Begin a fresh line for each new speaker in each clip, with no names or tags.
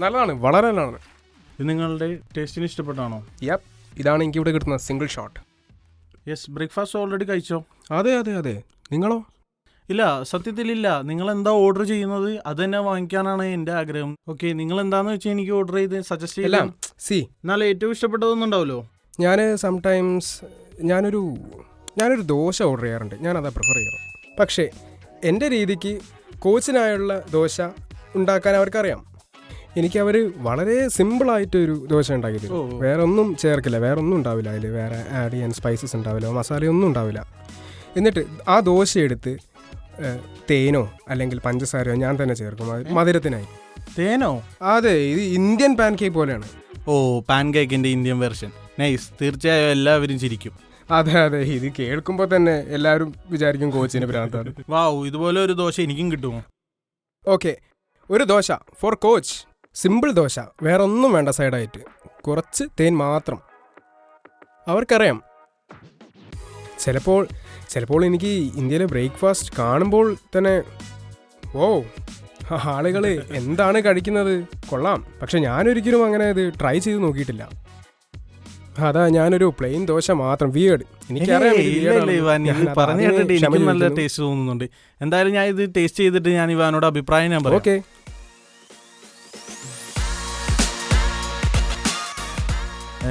നല്ലതാണ് വളരെ നല്ലതാണ്.
ഇത് നിങ്ങളുടെ ടേസ്റ്റിന് ഇഷ്ടപ്പെട്ടാണോ?
യപ്പ് ഇതാണ് എനിക്ക് ഇവിടെ കിട്ടുന്ന single shot
yes breakfast already കഴിച്ചോ?
അതെ അതെ അതെ. നിങ്ങളോ?
ഇല്ല സത്യത്തിൽ ഇല്ല നിങ്ങൾ എന്താ ഓർഡർ ചെയ്യുന്നത്? അത് തന്നെ വാങ്ങിക്കാനാണ് എന്റെ ആഗ്രഹം. ഓക്കെ നിങ്ങൾ എന്താന്ന് വെച്ചാൽ എനിക്ക് ഓർഡർ ചെയ്ത് സജസ്റ്റ്
എല്ലാം
ചെയ്യാം
സി
എന്നാലും ഏറ്റവും ഇഷ്ടപ്പെട്ടതൊന്നും ഉണ്ടാവല്ലോ
ഞാൻ സംടൈംസ് ഞാനൊരു ഞാനൊരു ദോശ ഓർഡർ ചെയ്യാറുണ്ട്. ഞാനതാ പ്രിഫർ ചെയ്യാറ്. പക്ഷേ എന്റെ രീതിക്ക് കോച്ചിനായുള്ള ദോശ ഉണ്ടാക്കാൻ അവർക്കറിയാം. എനിക്ക് അവർ വളരെ സിമ്പിളായിട്ട് ഒരു ദോശ ഉണ്ടാക്കി തരും വേറെ ഒന്നും ചേർക്കില്ല വേറെ ഒന്നും ഉണ്ടാവില്ല അതിൽ വേറെ ആഡ് ചെയ്യാൻ സ്പൈസസ് ഉണ്ടാവില്ല മസാലയൊന്നും ഉണ്ടാവില്ല. എന്നിട്ട് ആ ദോശ എടുത്ത് തേനോ അല്ലെങ്കിൽ പഞ്ചസാരയോ ഞാൻ തന്നെ ചേർക്കും. മധുരത്തിനായി.
തേനോ?
അതെ ഇത് ഇന്ത്യൻ പാൻ കേക്ക് പോലെയാണ്.
ഓ പാൻ കേക്കിന്റെ ഇന്ത്യൻ വെർഷൻ നൈസ് തീർച്ചയായും എല്ലാവരും ചിരിക്കും.
അതെ അതെ. ഇത് കേൾക്കുമ്പോൾ തന്നെ എല്ലാവരും വിചാരിക്കും കോച്ചിന് പ്രാന്താണ്
വാവ് ഇതുപോലെ ഒരു ദോശ എനിക്കും കിട്ടുമോ?
ഓക്കെ. ഒരു dosa for coach simple dosa വേറെ ഒന്നും വേണ്ട സൈഡായിട്ട്. കുറച്ച് തേൻ മാത്രം. അവർക്കറിയാം. ചിലപ്പോൾ ചിലപ്പോൾ എനിക്ക് ഇന്ത്യയിലെ ബ്രേക്ക്ഫാസ്റ്റ് കാണുമ്പോൾ തന്നെ ഓ ആളുകൾ എന്താണ് കഴിക്കുന്നത്? കൊള്ളാം. പക്ഷെ ഞാനൊരിക്കലും അങ്ങനെ ഇത് ട്രൈ ചെയ്ത് നോക്കിയിട്ടില്ല. അതാ ഞാനൊരു പ്ലെയിൻ ദോശ മാത്രം. വിയേഡ് എനിക്കറിയാം
നല്ല ടേസ്റ്റ് തോന്നുന്നുണ്ട്. എന്തായാലും ഞാൻ ഇത് ടേസ്റ്റ് ചെയ്തിട്ട് ഞാൻ ഇവാനോട് അഭിപ്രായം ഞാൻ പറയാം.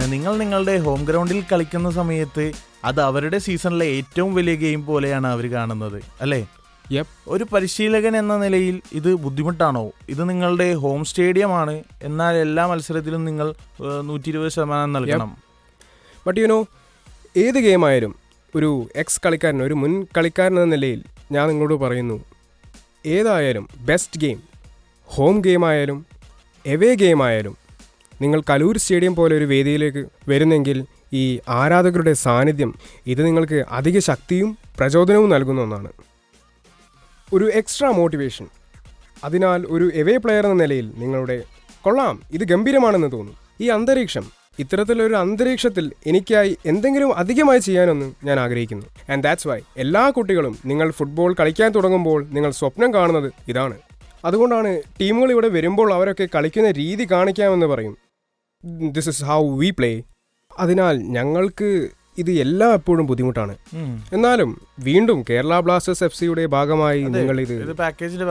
നിങ്ങൾ നിങ്ങളുടെ ഹോം ഗ്രൗണ്ടിൽ കളിക്കുന്ന സമയത്ത് അത് അവരുടെ സീസണിലെ ഏറ്റവും വലിയ ഗെയിം പോലെയാണ് അവർ കാണുന്നത് അല്ലേ. ഒരു പരിശീലകൻ എന്ന നിലയിൽ ഇത് ബുദ്ധിമുട്ടാണോ? ഇത് നിങ്ങളുടെ ഹോം സ്റ്റേഡിയമാണ് എന്നാൽ എല്ലാ മത്സരത്തിലും നിങ്ങൾ നൂറ്റി ഇരുപത് ശതമാനം നൽകണം.
ബട്ട് യു നോ ഏത് ഗെയിമായാലും ഒരു എക്സ് കളിക്കാരൻ ഒരു മുൻ കളിക്കാരൻ എന്ന നിലയിൽ ഞാൻ നിങ്ങളോട് പറയുന്നു ഏതായാലും ബെസ്റ്റ് ഗെയിം ഹോം ഗെയിം ആയാലും എവേ ഗെയിം ആയാലും നിങ്ങൾ കലൂർ സ്റ്റേഡിയം പോലെ ഒരു വേദിയിലേക്ക് വരുന്നെങ്കിൽ ഈ ആരാധകരുടെ സാന്നിധ്യം ഇത് നിങ്ങൾക്ക് അധിക ശക്തിയും പ്രചോദനവും നൽകുന്ന ഒന്നാണ്. ഒരു എക്സ്ട്രാ മോട്ടിവേഷൻ അതിനാൽ ഒരു എവേ പ്ലെയർ എന്ന നിലയിൽ നിങ്ങളുടെ കൊള്ളാം ഇത് ഗംഭീരമാണെന്ന് തോന്നും. ഈ അന്തരീക്ഷം ഇത്തരത്തിലൊരു അന്തരീക്ഷത്തിൽ എനിക്കായി എന്തെങ്കിലും അധികമായി ചെയ്യാനൊന്നും ഞാൻ ആഗ്രഹിക്കുന്നു. ആൻഡ് ദാറ്റ്സ് വൈ എല്ലാ കുട്ടികളും നിങ്ങൾ ഫുട്ബോൾ കളിക്കാൻ തുടങ്ങുമ്പോൾ നിങ്ങൾ സ്വപ്നം കാണുന്നത് ഇതാണ്. അതുകൊണ്ടാണ് ടീമുകൾ ഇവിടെ വരുമ്പോൾ അവരൊക്കെ കളിക്കുന്ന രീതി കാണിക്കാമെന്ന് പറയും. This is how we play അതിനാൽ ഞങ്ങൾക്ക് ഇത് എല്ലാ എപ്പോഴും ബുദ്ധിമുട്ടാണ്. എന്നാലും വീണ്ടും കേരള ബ്ലാസ്റ്റേഴ്സ് എഫ് സിയുടെ ഭാഗമായി നിങ്ങൾ ഇത്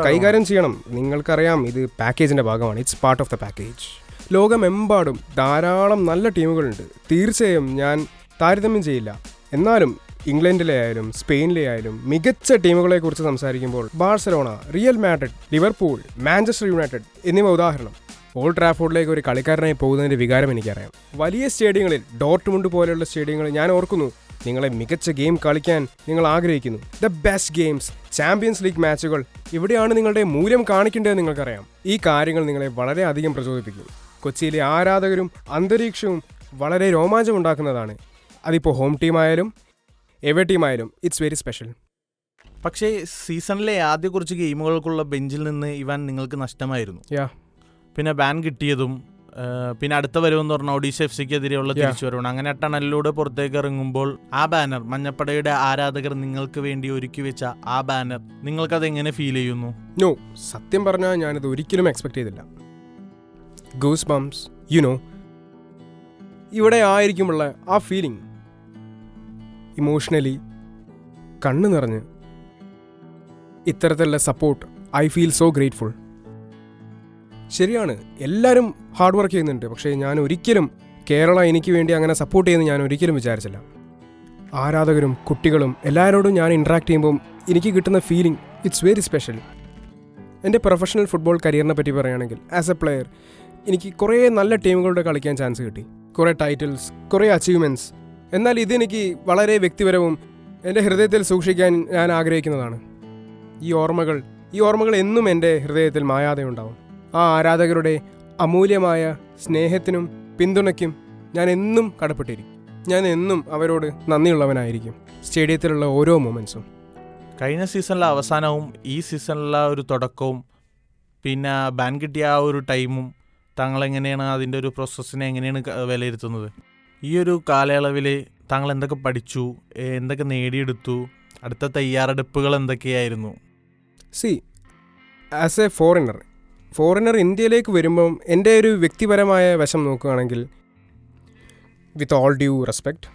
കൈകാര്യം ചെയ്യണം. നിങ്ങൾക്കറിയാം ഇത് പാക്കേജിന്റെ ഭാഗമാണ്. It's part of the package ലോകമെമ്പാടും ധാരാളം നല്ല ടീമുകളുണ്ട്. തീർച്ചയായും ഞാൻ താരതമ്യം ചെയ്യില്ല. എന്നാലും ഇംഗ്ലണ്ടിലെ ആയാലും സ്പെയിനിലെ ആയാലും മികച്ച ടീമുകളെ കുറിച്ച് സംസാരിക്കുമ്പോൾ Barcelona Real Madrid Liverpool Manchester United എന്നിവ ഉദാഹരണം. ഓൾഡ് ട്രാഫോർഡിലേക്ക് ഒരു കളിക്കാരനായി പോകുന്നതിന്റെ വികാരം എനിക്കറിയാം. വലിയ സ്റ്റേഡിയങ്ങളിൽ ഡോർട്ട്മുണ്ട് പോലെയുള്ള സ്റ്റേഡിയങ്ങൾ ഞാൻ ഓർക്കുന്നു നിങ്ങളെ മികച്ച ഗെയിം കളിക്കാൻ നിങ്ങൾ ആഗ്രഹിക്കുന്നു. The best games Champions League മാച്ചുകൾ ഇവിടെയാണ് നിങ്ങളുടെ മൂല്യം കാണിക്കേണ്ടത് നിങ്ങൾക്കറിയാം. ഈ കാര്യങ്ങൾ നിങ്ങളെ വളരെയധികം പ്രചോദിപ്പിക്കും. കൊച്ചിയിലെ ആരാധകരും അന്തരീക്ഷവും വളരെ രോമാഞ്ചമുണ്ടാക്കുന്നതാണ് അതിപ്പോൾ ഹോം ടീമായാലും എവേ ടീമായാലും ഇറ്റ്സ് വെരി സ്പെഷ്യൽ
പക്ഷേ സീസണിലെ ആദ്യ കുറച്ച് ഗെയിമുകൾക്കുള്ള ബെഞ്ചിൽ നിന്ന് ഇവാൻ നിങ്ങൾക്ക് നഷ്ടമായിരുന്നു.
Yeah.
പിന്നെ ബാൻ കിട്ടിയതും പിന്നെ അടുത്ത വരവെന്ന് പറഞ്ഞാൽ ഒഡീഷ എഫ് സിക്കെതിരെയുള്ള
തിരിച്ചു
തിരിച്ചുവരവാണ് അങ്ങനെ ടണലിലൂടെ പുറത്തേക്ക് ഇറങ്ങുമ്പോൾ ആ ബാനർ മഞ്ഞപ്പടയുടെ ആരാധകർ നിങ്ങൾക്ക് വേണ്ടി ഒരുക്കി വെച്ച ആ ബാനർ നിങ്ങൾക്കത് എങ്ങനെ ഫീൽ ചെയ്യുന്നു?
നോ സത്യം പറഞ്ഞാൽ ഞാനിത് ഒരിക്കലും എക്സ്പെക്ട് ചെയ്തില്ല. ഗൂസ് ബംസ് യു നോ ഇവിടെ ആയിരിക്കുമുള്ള ആ ഫീലിംഗ് ഇമോഷണലി കണ്ണു നിറഞ്ഞ് ഇത്തരത്തിലുള്ള support I feel so grateful ശരിയാണ്. എല്ലാവരും ഹാർഡ് വർക്ക് ചെയ്യുന്നുണ്ട്. പക്ഷേ ഞാൻ ഒരിക്കലും കേരള എനിക്ക് വേണ്ടി അങ്ങനെ സപ്പോർട്ട് ചെയ്യുമെന്ന് ഞാൻ ഒരിക്കലും വിചാരിച്ചില്ല. ആരാധകരും കുട്ടികളും എല്ലാവരോടും ഞാൻ ഇൻട്രാക്ട് ചെയ്യുമ്പോൾ എനിക്ക് കിട്ടുന്ന ഫീലിംഗ് ഇറ്റ്സ് വെരി സ്പെഷ്യൽ എന്റെ പ്രൊഫഷണൽ ഫുട്ബോൾ കരിയറിനെ പറ്റി പറയുകയാണെങ്കിൽ ആസ് എ പ്ലെയർ എനിക്ക് കുറേ നല്ല ടീമുകളുടെ കളിക്കാൻ ചാൻസ് കിട്ടി. കുറേ ടൈറ്റിൽസ് കുറേ അച്ചീവ്മെന്റ്സ് എന്നാൽ ഇതെനിക്ക് വളരെ വ്യക്തിപരവും എന്റെ ഹൃദയത്തിൽ സൂക്ഷിക്കാൻ ഞാൻ ആഗ്രഹിക്കുന്നതാണ്. ഈ ഓർമ്മകൾ ഈ ഓർമ്മകൾ എന്നും എന്റെ ഹൃദയത്തിൽ മായാതെ ഉണ്ടാവും ആ ആരാധകരുടെ അമൂല്യമായ സ്നേഹത്തിനും പിന്തുണയ്ക്കും ഞാൻ എന്നും കടപ്പെട്ടിരിക്കും. ഞാൻ എന്നും അവരോട് നന്ദിയുള്ളവനായിരിക്കും. സ്റ്റേഡിയത്തിലുള്ള ഓരോ മൊമെൻസും
കഴിഞ്ഞ സീസണിലെ അവസാനവും ഈ സീസണിലെ ഒരു തുടക്കവും പിന്നെ ബാൻ കിട്ടിയ ആ ഒരു ടൈമും താങ്കൾ എങ്ങനെയാണ് അതിന്റെ ഒരു പ്രോസസ്സിനെ എങ്ങനെയാണ് വിലയിരുത്തുന്നത്? ഈ ഒരു കാലയളവിൽ താങ്കൾ എന്തൊക്കെ പഠിച്ചു എന്തൊക്കെ നേടിയെടുത്തു അടുത്ത തയ്യാറെടുപ്പുകൾ എന്തൊക്കെയായിരുന്നു?
See as a foreigner foreigner ഇന്ത്യയിലേക്ക് വരുമ്പം എന്റെ ഒരു വ്യക്തിപരമായ വശം നോക്കുകയാണെങ്കിൽ വിത്ത് ഓൾ ഡ്യൂ റെസ്പെക്റ്റ്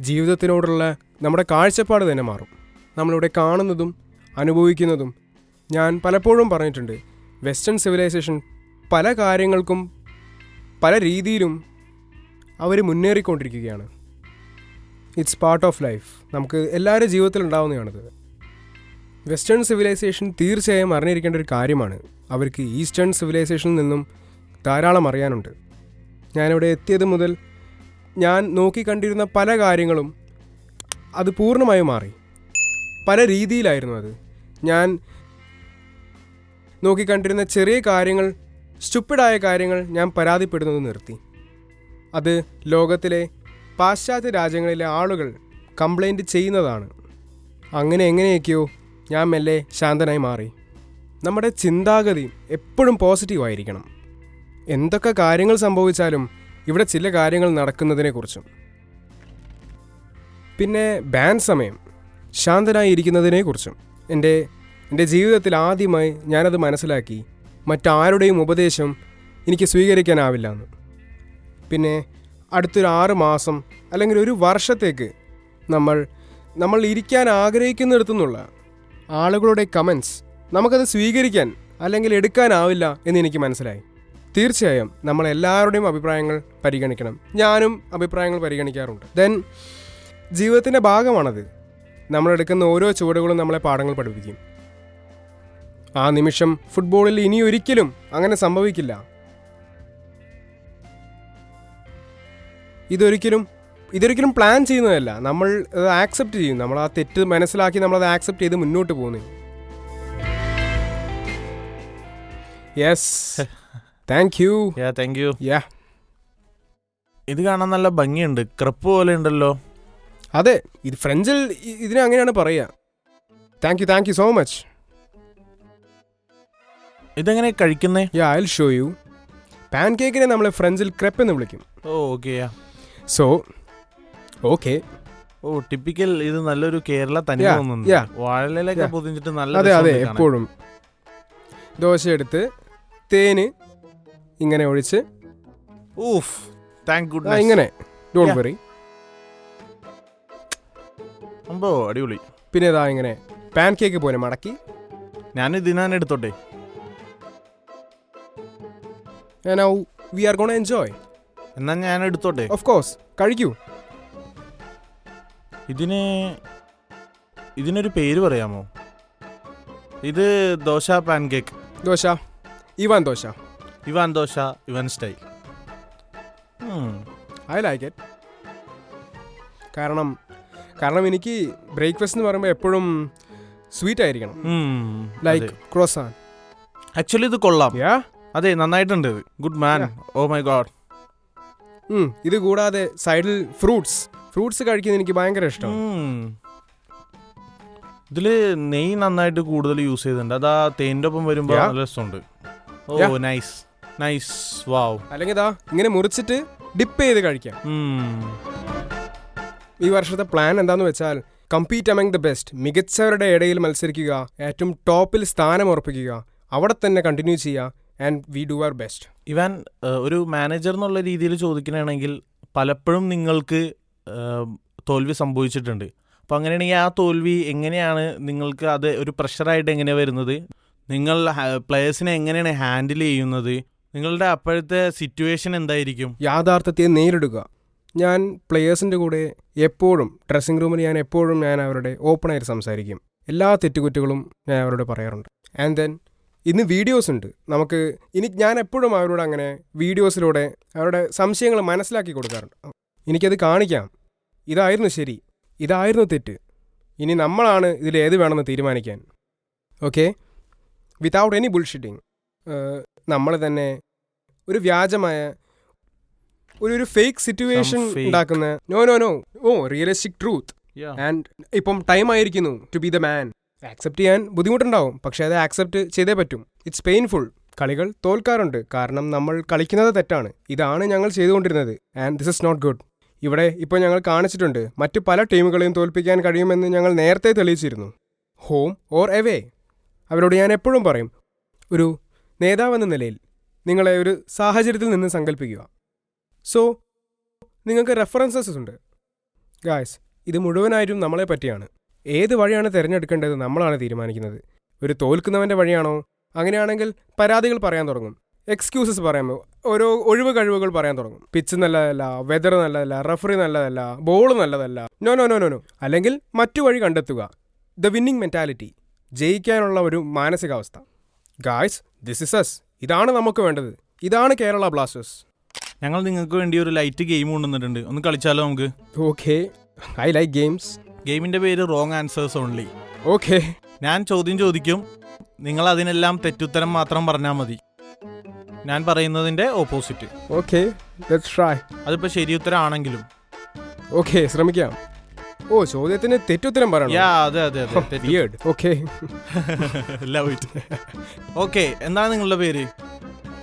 ജീവിതത്തിനോടുള്ള നമ്മുടെ കാഴ്ചപ്പാട് തന്നെ മാറും. നമ്മളിവിടെ കാണുന്നതും അനുഭവിക്കുന്നതും ഞാൻ പലപ്പോഴും പറഞ്ഞിട്ടുണ്ട്. വെസ്റ്റേൺ സിവിലൈസേഷൻ പല കാര്യങ്ങൾക്കും പല രീതിയിലും അവർ മുന്നേറിക്കൊണ്ടിരിക്കുകയാണ്. ഇറ്റ്സ് പാർട്ട് ഓഫ് ലൈഫ് നമുക്ക് എല്ലാവരുടെ ജീവിതത്തിൽ ഉണ്ടാവുന്നതാണിത് വെസ്റ്റേൺ സിവിലൈസേഷൻ തീർച്ചയായും അറിഞ്ഞിരിക്കേണ്ട ഒരു കാര്യമാണ്. അവർക്ക് ഈസ്റ്റേൺ സിവിലൈസേഷനിൽ നിന്നും ധാരാളം അറിയാനുണ്ട്. ഞാനിവിടെ എത്തിയത് മുതൽ ഞാൻ നോക്കിക്കണ്ടിരുന്ന പല കാര്യങ്ങളും അത് പൂർണമായും മാറി. പല രീതിയിലായിരുന്നു അത്. ഞാൻ നോക്കിക്കണ്ടിരുന്ന ചെറിയ കാര്യങ്ങൾ സ്റ്റുപ്പിഡായ കാര്യങ്ങൾ ഞാൻ പരാതിപ്പെടുന്നത് നിർത്തി. അത് ലോകത്തിലെ പാശ്ചാത്യ രാജ്യങ്ങളിലെ ആളുകൾ കംപ്ലൈന്റ് ചെയ്യുന്നതാണ്. അങ്ങനെ എങ്ങനെയൊക്കെയോ ഞാൻ മെല്ലെ ശാന്തനായി മാറി. നമ്മുടെ ചിന്താഗതി എപ്പോഴും പോസിറ്റീവായിരിക്കണം എന്തൊക്കെ കാര്യങ്ങൾ സംഭവിച്ചാലും ഇവിടെ ചില കാര്യങ്ങൾ നടക്കുന്നതിനെക്കുറിച്ചും. പിന്നെ ബാൻ സമയം ശാന്തനായി ഇരിക്കുന്നതിനെക്കുറിച്ചും. എന്റെ എന്റെ ജീവിതത്തിൽ ആദ്യമായി ഞാനത് മനസ്സിലാക്കി മറ്റാരുടെയും ഉപദേശം എനിക്ക് സ്വീകരിക്കാനാവില്ല എന്ന് പിന്നെ അടുത്തൊരു ആറ് മാസം അല്ലെങ്കിൽ ഒരു വർഷത്തേക്ക് നമ്മൾ നമ്മൾ ഇരിക്കാൻ ആഗ്രഹിക്കുന്നിടത്തുനിന്നുള്ള ആളുകളുടെ കമൻസ് നമുക്കത് സ്വീകരിക്കാൻ അല്ലെങ്കിൽ എടുക്കാനാവില്ല എന്ന് എനിക്ക് മനസ്സിലായി. തീർച്ചയായും നമ്മൾ എല്ലാവരുടെയും അഭിപ്രായങ്ങൾ പരിഗണിക്കണം. ഞാനും അഭിപ്രായങ്ങൾ പരിഗണിക്കാറുണ്ട്. ദെൻ ജീവിതത്തിന്റെ ഭാഗമാണത്. നമ്മളെടുക്കുന്ന ഓരോ ചുവടുകളും നമ്മളെ പാഠങ്ങൾ പഠിപ്പിക്കും. ആ നിമിഷം ഫുട്ബോളിൽ ഇനി ഒരിക്കലും അങ്ങനെ സംഭവിക്കില്ല. ഇതൊരിക്കലും ഇതൊരിക്കലും പ്ലാൻ ചെയ്യുന്നതല്ല. നമ്മൾ അത് ആക്സെപ്റ്റ് ചെയ്യും. നമ്മൾ ആ തെറ്റ് മനസ്സിലാക്കി നമ്മളത് ആക്സെപ്റ്റ് ചെയ്ത് മുന്നോട്ട് പോകുന്നു. Yes thank
you thank you
yeah
ഇത് കാണാൻ നല്ല ഭംഗിയുണ്ട്. ക്രപ്പ് പോലെ ഉണ്ടല്ലോ.
അതെ ഇത് ഫ്രഞ്ചിൽ ഇതിനെ അങ്ങനെയാണ് പറയുക thank you thank you so much
ഇതെങ്ങനെ കഴിക്കുന്നേ?
യാ ഐ ഷോ യു പാൻ കേക്കിനെ നമ്മൾ ഫ്രഞ്ചിൽ ക്രെപ്പ് എന്ന് വിളിക്കും.
Oh okay
so okay.
Oh typical ഇത് നല്ലൊരു കേരള തനി
Yeah,
തോന്നുന്നു
yeah.
വാഴയിലൊക്കെ
Yeah.
പൊതിഞ്ഞിട്ട് നല്ല
അതെ അതെ
കാണാൻ.
എപ്പോഴും. ദോശ എടുത്ത് തേന് ഇങ്ങനെ ഒഴിച്ച്.
ഊഫ് താങ്ക്
ആ,
ഗുഡ്
ഇങ്ങനെ. Don't
Yeah.
വെറി
അമ്പോ അടിപൊളി.
പിന്നെ ഇതാ ഇങ്ങനെ പാൻ കേക്ക് പോലെ മടക്കി.
ഞാൻ ഇതിനാൻ എടുത്തോട്ടെ
now we are gonna enjoy
എന്നാ ഞാൻ എടുത്തോട്ടെ?
ഓഫ് കോഴ്സ് കഴിക്കൂ.
ഇതിന് ഇതിനൊരു പേര് പറയാമോ? ഇത് dosa pancake
dosa. Ivan dosa.
Ivan dosa Ivan style.
I like it. കാരണം കാരണം എനിക്ക് ബ്രേക്ക്ഫാസ്റ്റ് എന്ന് പറയുമ്പോൾ എപ്പോഴും സ്വീറ്റ് ആയിരിക്കണം. ലൈക്ക് ക്രോസാൻ.
ആക്ച്വലി ഇത് കൊള്ളാം. അതെ നന്നായിട്ടുണ്ട് good man. Oh my God.
ഇത് കൂടാതെ സൈഡിൽ ഫ്രൂട്ട്സ്. ഫ്രൂട്ട്സ് കഴിക്കുന്നത് എനിക്ക് ഭയങ്കര ഇഷ്ടം.
ഇതിൽ നെയ് നന്നായിട്ട് കൂടുതൽ യൂസ് ചെയ്തിട്ടുണ്ട്. അതാ തേന്റെ ഒപ്പം വരുമ്പോൾ
Yeah.
നല്ല രസമുണ്ട്. Oh
Yeah.
Nice nice wow
അല്ലെങ്കിൽ ഇതാ ഇങ്ങനെ മുറിച്ചിട്ട് ഡിപ്പ് ചെയ്ത് കഴിക്കാം. ഈ വർഷത്തെ പ്ലാൻ എന്താന്ന് വെച്ചാൽ കമ്പീറ്റ് അമംഗ് ദ ബെസ്റ്റ് മികച്ചവരുടെ ഇടയിൽ മത്സരിക്കുക ഏറ്റവും ടോപ്പിൽ സ്ഥാനം ഉറപ്പിക്കുക അവിടെ തന്നെ കണ്ടിന്യൂ ചെയ്യുക and we do our best
Ivan ഏഹ്, ഒരു മാനേജർ എന്നുള്ള രീതിയിൽ ചോദിക്കണമെങ്കിൽ പലപ്പോഴും നിങ്ങൾക്ക് തോൽവി സംഭവിച്ചിട്ടുണ്ട്. അപ്പോൾ അങ്ങനെയാണെങ്കിൽ ആ തോൽവി എങ്ങനെയാണ് നിങ്ങൾക്ക് അത് ഒരു പ്രഷറായിട്ട് എങ്ങനെയാണ് വരുന്നത്? നിങ്ങൾ പ്ലെയേഴ്സിനെ എങ്ങനെയാണ് ഹാൻഡിൽ ചെയ്യുന്നത്? നിങ്ങളുടെ അപ്പോഴത്തെ സിറ്റുവേഷൻ എന്തായിരിക്കും?
യാഥാർത്ഥ്യത്തെ നേരിടുക. ഞാൻ പ്ലെയേഴ്സിന്റെ കൂടെ എപ്പോഴും ഡ്രസ്സിംഗ് റൂമിൽ ഞാൻ എപ്പോഴും ഞാൻ അവരുടെ ഓപ്പണായിട്ട് സംസാരിക്കും. എല്ലാ തെറ്റുകുറ്റുകളും ഞാൻ അവരോട് പറയാറുണ്ട്. ആൻഡ് ദെൻ ഇന്ന് വീഡിയോസ് ഉണ്ട്. നമുക്ക് ഇനി ഞാൻ എപ്പോഴും അവരോട് അങ്ങനെ വീഡിയോസിലൂടെ അവരുടെ സംശയങ്ങൾ മനസ്സിലാക്കി കൊടുക്കാറുണ്ട്. എനിക്കത് കാണിക്കാം. ഇതായിരുന്നു ശരി. ഇതായിരുന്നു തെറ്റ്. ഇനി നമ്മളാണ് ഇതിൽ ഏത് വേണമെന്ന് തീരുമാനിക്കാൻ. ഓക്കെ? വിതൗട്ട് എനി ബുൾഷിറ്റിംഗ് നമ്മൾ തന്നെ ഒരു വ്യാജമായ ഒരു ഒരു ഫേക്ക് സിറ്റുവേഷൻ. ഉണ്ടാക്കുന്ന no no no oh realistic truth and ഇപ്പം ടൈം ആയിരിക്കുന്നു to be the man accept ചെയ്യാൻ ബുദ്ധിമുട്ടുണ്ടാവും. പക്ഷേ അത് ആക്സെപ്റ്റ് ചെയ്തേ പറ്റും. ഇറ്റ്സ് പെയിൻഫുൾ കളികൾ തോൽക്കാറുണ്ട്. കാരണം നമ്മൾ കളിക്കുന്നത് തെറ്റാണ്. ഇതാണ് ഞങ്ങൾ ചെയ്തുകൊണ്ടിരുന്നത്. And this is not good ഇവിടെ ഇപ്പോൾ ഞങ്ങൾ കാണിച്ചിട്ടുണ്ട് മറ്റ് പല ടീമുകളെയും തോൽപ്പിക്കാൻ കഴിയുമെന്ന് ഞങ്ങൾ നേരത്തെ തെളിയിച്ചിരുന്നു. Home or away? അവരോട് ഞാൻ എപ്പോഴും പറയും ഒരു നേതാവെന്ന നിലയിൽ നിങ്ങളെ ഒരു സാഹചര്യത്തിൽ നിന്ന് സങ്കല്പിക്കുക സോ നിങ്ങൾക്ക് റെഫറൻസസ് ഉണ്ട്. ഗായ്സ് ഇത് മുഴുവനായിട്ടും നമ്മളെ പറ്റിയാണ്. ഏത് വഴിയാണ് തിരഞ്ഞെടുക്കേണ്ടത് നമ്മളാണ് തീരുമാനിക്കുന്നത്? ഒരു തോൽക്കുന്നവന്റെ വഴിയാണോ? അങ്ങനെയാണെങ്കിൽ പരാതികൾ പറയാൻ തുടങ്ങും. എക്സ്ക്യൂസസ് പറയാമോ ഓരോ ഒഴിവ് കഴിവുകൾ പറയാൻ തുടങ്ങും. പിച്ച് നല്ലതല്ല വെതർ നല്ലതല്ല റഫറി നല്ലതല്ല ബോൾ നല്ലതല്ല. No no no no no അല്ലെങ്കിൽ മറ്റു വഴി കണ്ടെത്തുക. ദ വിന്നിംഗ് മെന്റാലിറ്റി ജയിക്കാനുള്ള ഒരു മാനസികാവസ്ഥ. ഗായ്സ് ദിസ് ഇസ് അസ് ഇതാണ് നമുക്ക് വേണ്ടത്. ഇതാണ് കേരള ബ്ലാസ്റ്റേഴ്സ്.
ഞങ്ങൾ നിങ്ങൾക്ക് വേണ്ടി ഒരു ലൈറ്റ് ഗെയിം കൊണ്ടുവന്നിട്ടുണ്ട്. ഒന്ന് കളിച്ചാലോ നമുക്ക്?
ഓക്കെ ഐ ലൈക്ക് ഗെയിംസ്
ഗെയിമിന്റെ പേര് റോങ് ആൻസേഴ്സ് ഓൺലി
ഓക്കെ
ഞാൻ ചോദ്യം ചോദിക്കും. നിങ്ങൾ അതിനെല്ലാം തെറ്റുത്തരം മാത്രം പറഞ്ഞാൽ മതി. ഞാൻ പറയുന്നതിന്റെ ഓപ്പോസിറ്റ്.
ഓക്കെ ലെറ്റ്സ് ട്രൈ
അതിപ്പോ ശരി ആണെങ്കിലും
ഓക്കെ ശ്രമിക്കാം. ഓ ചോദ്യത്തിന് തെറ്റുത്തരം പറയണം?
യാ അതെ അതെ അതെ
ഓക്കെ
ലവ് ഇറ്റ് ഓക്കെ എന്താണ് നിങ്ങളുടെ പേര്?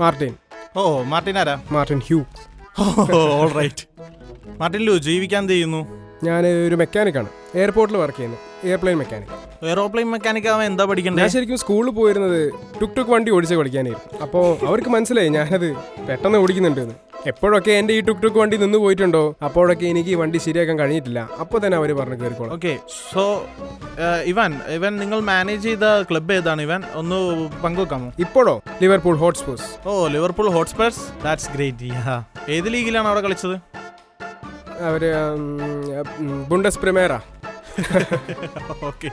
മാർട്ടിൻ.
ഓ മാർട്ടിൻ ആരാ?
Martin Hugh.
All right Martin ലു ജീവിക്കാൻ എന്ത് ചെയ്യുന്നു?
ഞാൻ ഒരു മെക്കാനിക്കാണ് എയർപോർട്ടിൽ വർക്ക് ചെയ്യുന്നു. എയർപ്ലെയിൻ മെക്കാനിക്
എയറോപ്ലെയിൻ മെക്കാനിക് ആവാൻ എന്താ പഠിക്കണ്ടേ?
ഞാൻ ശരിക്കും സ്കൂളിൽ പോയിരുന്നത് ടുക് ടുക് വണ്ടി ഓടിച്ച് പഠിക്കാനായിരുന്നു. അപ്പോൾ അവർക്ക് മനസ്സിലായി ഞാനത് പെട്ടെന്ന് ഓടിക്കുന്നുണ്ടെന്ന്. എപ്പോഴൊക്കെ എന്റെ ഈ ടുക് ടുക് വണ്ടി നിന്ന് പോയിട്ടുണ്ടോ അപ്പോഴൊക്കെ എനിക്ക് ഈ വണ്ടി ശരിയാക്കാൻ കഴിഞ്ഞിട്ടില്ല. അപ്പോൾ തന്നെ അവർ പറഞ്ഞു കയറിക്കോളാം
ഓക്കെ സോ ഇവൻ ഇവൻ നിങ്ങൾ മാനേജ് ചെയ്ത ക്ലബ് ഏതാണ് ഇവൻ? ഒന്ന് പങ്കുവെക്കാമോ?
ഇപ്പോഴോ? Liverpool Hotspurs
oh Liverpool Hotspurs that's great ഏത് ലീഗിലാണ് അവിടെ കളിച്ചത്?
അവർ Bundes Primera
okay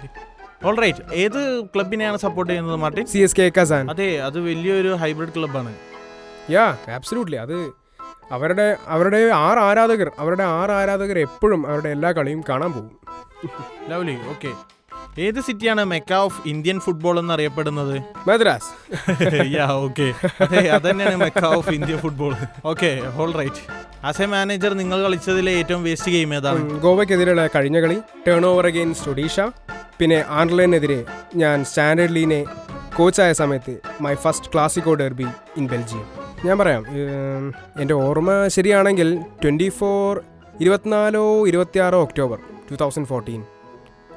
all right ഏത് ക്ലബിനെയാണ് സപ്പോർട്ട് ചെയ്യുന്നത് Martin?
C S K Kazan
അതെ അത് വലിയൊരു ഹൈബ്രിഡ് ക്ലബ്ബാണ്
യാ ആബ്സലൂട്ട്ലി അത് അവരുടെ അവരുടെ ആറ് ആരാധകർ അവരുടെ ആറ് ആരാധകർ എപ്പോഴും അവരുടെ എല്ലാ കളിയും കാണാൻ പോകും.
ലവ്ലി ഓക്കെ ഏത് സിറ്റിയാണ് മെക്ക ഓഫ് ഇന്ത്യൻ ഫുട്ബോൾ എന്ന് അറിയപ്പെടുന്നത്
മദ്രാസ്.
യാ ഓക്കെ അതെ അതന്നെയാണ് Mecca of India football. Okay all right as a manager നിങ്ങൾ കളിച്ചതിലെ ഏറ്റവും വേസ്റ്റ് ഗെയിം ഏതാണ്?
ഗോവയ്ക്കെതിരെയുള്ള കഴിഞ്ഞ കളി ടേൺ ഓവർ അഗെയിൻസ്റ്റ് ഒഡീഷ പിന്നെ ആൻഡ്ലൈനെതിരെ ഞാൻ സ്റ്റാൻഡേർഡ് ലീനെ കോച്ചായ സമയത്ത് my first Clasico derby in Belgium ഞാൻ പറയാം എന്റെ ഓർമ്മ ശരിയാണെങ്കിൽ ട്വന്റി ഫോർ ഇരുപത്തിനാലോ ഇരുപത്തിയാറോ October two thousand fourteen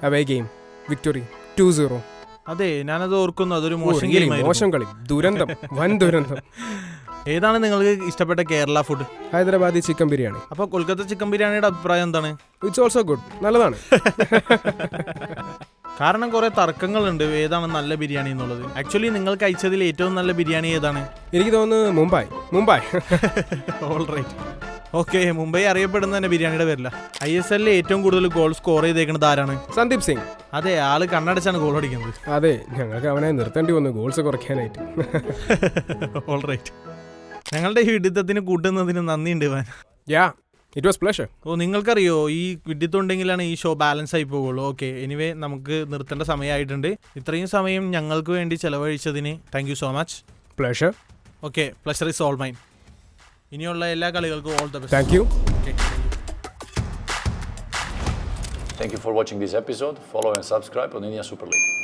away game victory two zero
അതെ ഞാനത് ഓർക്കുന്നു അതൊരു മോശം
മോശം കളി ദുരന്തം വൻ ദുരന്തം.
ഏതാണ് നിങ്ങൾക്ക് ഇഷ്ടപ്പെട്ട കേരള ഫുഡ്
ഹൈദരാബാദി ചിക്കൻ ബിരിയാണി.
അപ്പോൾ കൊൽക്കത്ത ചിക്കൻ ബിരിയാണിയുടെ അഭിപ്രായം എന്താണ്?
ഇറ്റ്സ് ഓൾസോ ഗുഡ് നല്ലതാണ്.
കാരണം കുറെ തർക്കങ്ങളുണ്ട് ഏതാണ് നല്ല ബിരിയാണി എന്നുള്ളത്. ആക്ച്വലി നിങ്ങൾ കഴിച്ചതിൽ ഏറ്റവും നല്ല ബിരിയാണി ഏതാണ്?
എനിക്ക് തോന്നുന്നു Mumbai Mumbai.
All right okay Mumbai അറിയപ്പെടുന്ന തന്നെ ബിരിയാണിയുടെ പേരില്ല ഐ എസ് എല്ലിൽ ഏറ്റവും കൂടുതൽ ഗോൾ സ്കോർ ചെയ്തേക്കുന്നത് ആരാണ്?
സന്ദീപ് സിംഗ്.
അതെ ആൾ കണ്ണടച്ചാണ് ഗോൾ അടിക്കുന്നത്.
അതെ ഞങ്ങൾക്ക് അവനെ നിർത്തേണ്ടി വന്നു ഗോൾസ് കുറയ്ക്കാനായിട്ട്.
ഓൾ റൈറ്റ് ഞങ്ങളുടെ ഈ വിഡിത്തത്തിന് കൂട്ടുന്നതിന് നന്ദിയുണ്ട് Ivan.
Yeah it was pleasure
oh നിങ്ങൾക്കറിയോ ഈ വിഡിത്തം ഉണ്ടെങ്കിലാണ് ഈ ഷോ ബാലൻസ് ആയി പോകുള്ളൂ ഓക്കെ എനിവേ നമുക്ക് നിർത്തേണ്ട സമയമായിട്ടുണ്ട്. ഇത്രയും സമയം ഞങ്ങൾക്ക് വേണ്ടി ചെലവഴിച്ചതിന് thank you so much
pleasure
okay pleasure is all mine ഇനിയുള്ള എല്ലാ കളികൾക്കും all the best
thank you
okay
Thank you for watching this episode. Follow and subscribe on India Super League.